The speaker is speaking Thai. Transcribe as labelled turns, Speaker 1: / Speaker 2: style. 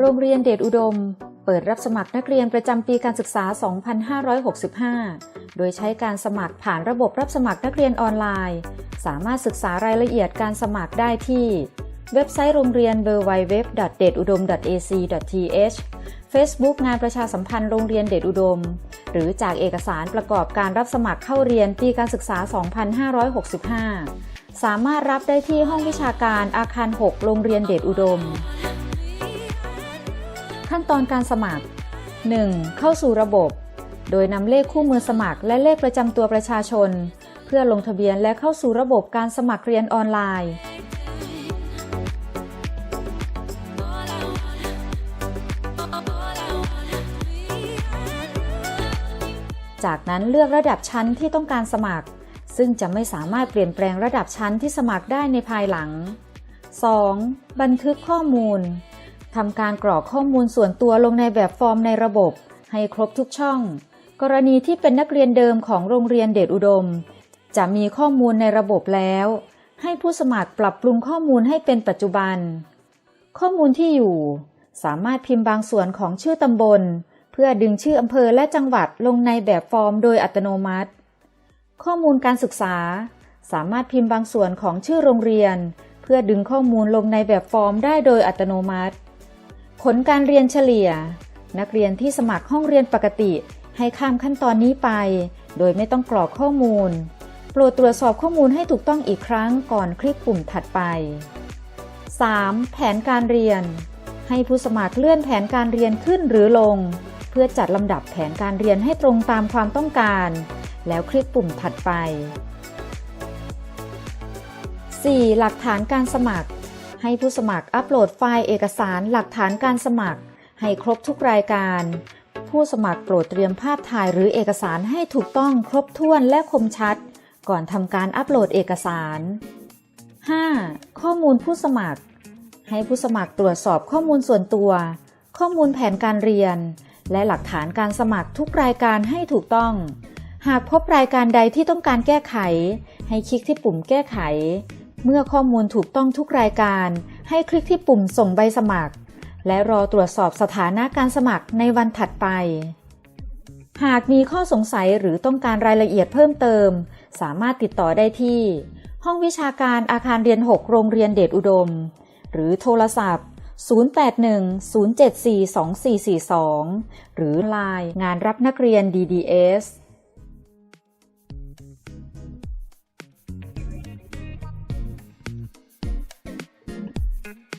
Speaker 1: โรงเรียนเดชอุดม เปิดรับสมัครนักเรียนประจำปีการศึกษา 2565 โดยใช้การสมัครผ่านระบบรับสมัครนักเรียนออนไลน์ สามารถศึกษารายละเอียดการสมัครได้ที่ เว็บไซต์โรงเรียน www.dedudom.ac.th Facebook งานประชาสัมพันธ์โรงเรียนเดชอุดม หรือจากเอกสารประกอบการรับสมัครเข้าเรียนปีการศึกษา 2565 สามารถรับได้ที่ห้องวิชาการอาคาร 6 โรงเรียนเดชอุดม ขั้นตอนการสมัคร 1. เข้าสู่ระบบ โดยนำเลขคู่มือสมัคร และเลขประจำตัวประชาชน เพื่อลงทะเบียนและเข้าสู่ระบบการสมัครเรียนออนไลน์ จากนั้นเลือกระดับชั้นที่ต้องการสมัคร ซึ่งจะไม่สามารถเปลี่ยนแปลงระดับชั้นที่สมัครได้ในภายหลัง 2. บันทึกข้อมูล ทำการกรอกข้อมูลส่วนตัวลงในแบบฟอร์มในระบบ ให้ครบทุกช่อง กรณีที่เป็นนักเรียนเดิมของโรงเรียนเดชอุดม จะมีข้อมูลในระบบแล้ว ให้ผู้สมัครปรับปรุงข้อมูลให้เป็นปัจจุบัน ข้อมูลที่อยู่ สามารถพิมพ์บางส่วนของชื่อตำบล เพื่อดึงชื่ออำเภอและจังหวัดลงในแบบฟอร์มโดยอัตโนมัติ ข้อมูลการศึกษา สามารถพิมพ์บางส่วนของชื่อโรงเรียน เพื่อดึงข้อมูลลงในแบบฟอร์มได้โดยอัตโนมัติ ผลการเรียนเฉลี่ย นักเรียนที่สมัครห้องเรียนปกติ ให้ข้ามขั้นตอนนี้ไป โดยไม่ต้องกรอกข้อมูล โปรดตรวจสอบข้อมูลให้ถูกต้องอีกครั้งก่อนคลิกปุ่มถัดไป 3. แผนการเรียน ให้ผู้สมัครเลื่อนแผนการเรียนขึ้นหรือลง เพื่อจัดลำดับแผนการเรียนให้ตรงตามความต้องการ แล้วคลิกปุ่มถัดไป 4. หลักฐานการสมัคร ให้ผู้สมัครอัปโหลดไฟล์เอกสารหลักฐานการสมัคร ให้ครบทุกรายการ ผู้สมัครโปรดเตรียมภาพถ่ายหรือเอกสารให้ถูกต้องครบถ้วนและคมชัด ก่อนทำการอัปโหลดเอกสาร 5. ข้อมูลผู้สมัคร ให้ผู้สมัครตรวจสอบข้อมูลส่วนตัว ข้อมูลแผนการเรียน และหลักฐานการสมัครทุกรายการให้ถูกต้อง หากพบรายการใดที่ต้องการแก้ไข ให้คลิกที่ปุ่มแก้ไข เมื่อข้อมูลถูกต้องทุกรายการ ให้คลิกที่ปุ่มส่งใบสมัคร และรอตรวจสอบสถานะการสมัครในวันถัดไป หากมีข้อสงสัยหรือต้องการรายละเอียดเพิ่มเติม สามารถติดต่อได้ที่ ห้องวิชาการอาคารเรียน 6 โรงเรียนเดชอุดม หรือโทรศัพท์ 081-074-2442 หรือ Line งานรับนักเรียน DDS thank you